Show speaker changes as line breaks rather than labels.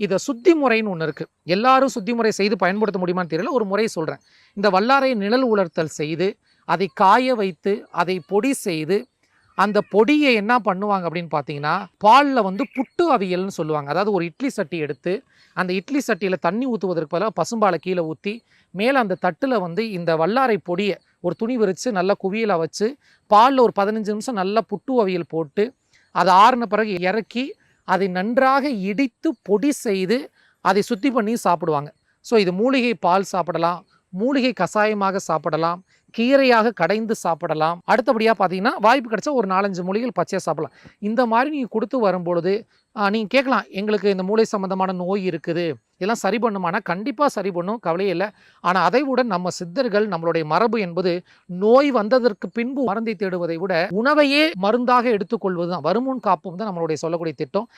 இதை சுத்தி முறைன்னு ஒன்று இருக்குது எல்லாரும் சுத்தி முறை செய்து பயன்படுத்த முடியுமான்னு தெரியல. ஒரு முறை சொல்கிறேன் இந்த வல்லாரை நிழல் உலர்த்தல் செய்து அதை காய வைத்து அதை பொடி செய்து அந்த பொடியை என்ன பண்ணுவாங்க அப்படின்னு பார்த்தீங்கன்னா பாலில் வந்து புட்டு அவியல்னு சொல்லுவாங்க. அதாவது ஒரு இட்லி சட்டி எடுத்து அந்த இட்லி சட்டியில் தண்ணி ஊற்றுவதற்கு பதிலாக பசும்பாலை கீழே ஊற்றி மேலே அந்த தட்டில் வந்து இந்த வல்லாரை பொடியை ஒரு துணி விரித்து நல்லா குவியலாக வச்சு பாலில் ஒரு பதினஞ்சு நிமிஷம் நல்லா புட்டு அவியல் போட்டு அதை ஆறின பிறகு இறக்கி அதை நன்றாக இடித்து பொடி செய்து அதை சுத்தி பண்ணி சாப்பிடுவாங்க. ஸோ இது மூலிகை பால் சாப்பிடலாம். மூலிகை கஷாயமாக சாப்பிடலாம் கீரையாக கடைந்து சாப்பிடலாம். அடுத்தபடியாக பார்த்தீங்கன்னா வாய்ப்பு கிடைச்சா ஒரு நாலஞ்சு மூலிகைகள் பச்சையாக சாப்பிடலாம். இந்த மாதிரி நீங்கள் கொடுத்து வரும்பொழுது நீங்கள் கேட்கலாம் எங்களுக்கு இந்த மூளை சம்மந்தமான நோய் இருக்குது. இதெல்லாம் சரி பண்ணுமானா கண்டிப்பாக சரி பண்ணும் கவலையே இல்லை. ஆனால் அதை விட நம்ம சித்தர்கள் நம்மளுடைய மரபு என்பது நோய் வந்ததற்கு பின்பு மருந்தை தேடுவதை விட உணவையே மருந்தாக எடுத்துக்கொள்வது தான் வருமுன் காப்பும் தான் நம்மளுடைய சொல்லக்கூடிய திட்டம்.